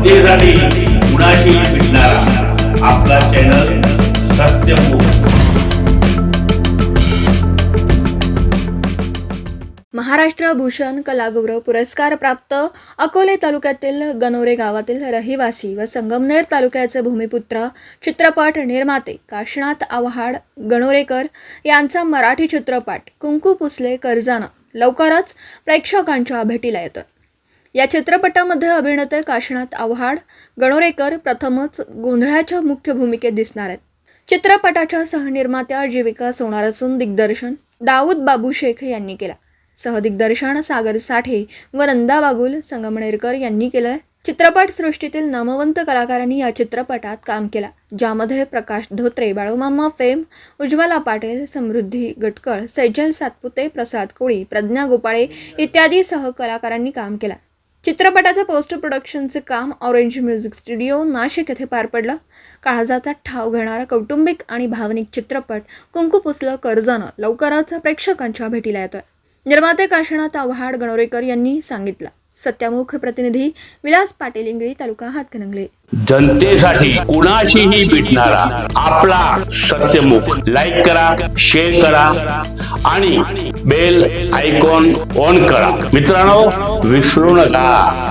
जनतेसाठी कुणाशी भेटणारा आपला चॅनल सत्यमुख महाराष्ट्र भूषण कलागौरव पुरस्कार प्राप्त अकोले तालुक्यातील गणोरे गावातील रहिवासी व संगमनेर तालुक्याचे भूमिपुत्र चित्रपट निर्माते काशनाथ आव्हाड गणोरेकर यांचा मराठी चित्रपट कुंकू पुसले कर्जानं. लवकरच प्रेक्षकांच्या भेटीला येतोय. या चित्रपटामध्ये अभिनेते काशनाथ आव्हाड गणोरेकर प्रथमच गोंधळाच्या मुख्य भूमिकेत दिसणार आहेत. चित्रपटाच्या सहनिर्मात्या जीविका सोनार असून दिग्दर्शन दाऊद बाबू शेख यांनी केला. सहदिग्दर्शन सागर साठे व नंदा बागुल संगमनेरकर यांनी केलं चित्रपटसृष्टीतील नामवंत कलाकारांनी या चित्रपटात काम केला ज्यामध्ये प्रकाश धोत्रे बाळूमामा फेम उज्ज्वला पाटील समृद्धी गटकळ सैजल सातपुते प्रसाद कोळी प्रज्ञा गोपाळे इत्यादी सहकलाकारांनी काम केला. चित्रपटाचं पोस्ट प्रोडक्शनचे काम ऑरेंज म्युझिक स्टुडिओ नाशिक येथे पार पडलं. काळजाचा ठाव घेणारा कौटुंबिक आणि भावनिक चित्रपट कुंकू पुसलं कर्जानं लवकरच प्रेक्षकांच्या भेटीला येतोय. निर्माते काशीनाथ आव्हाड गणोरेकर यांनी सांगितलं. सत्यामुख प्रतिनिधी विलास पाटील इंगळी तालुका हातकणंगले. जनतेसाठी कुणाशीही भेटणारा आपला सत्यमुख. लाईक करा शेअर करा आणि बेल आयकॉन ऑन करा. मित्रांनो विसरू नका.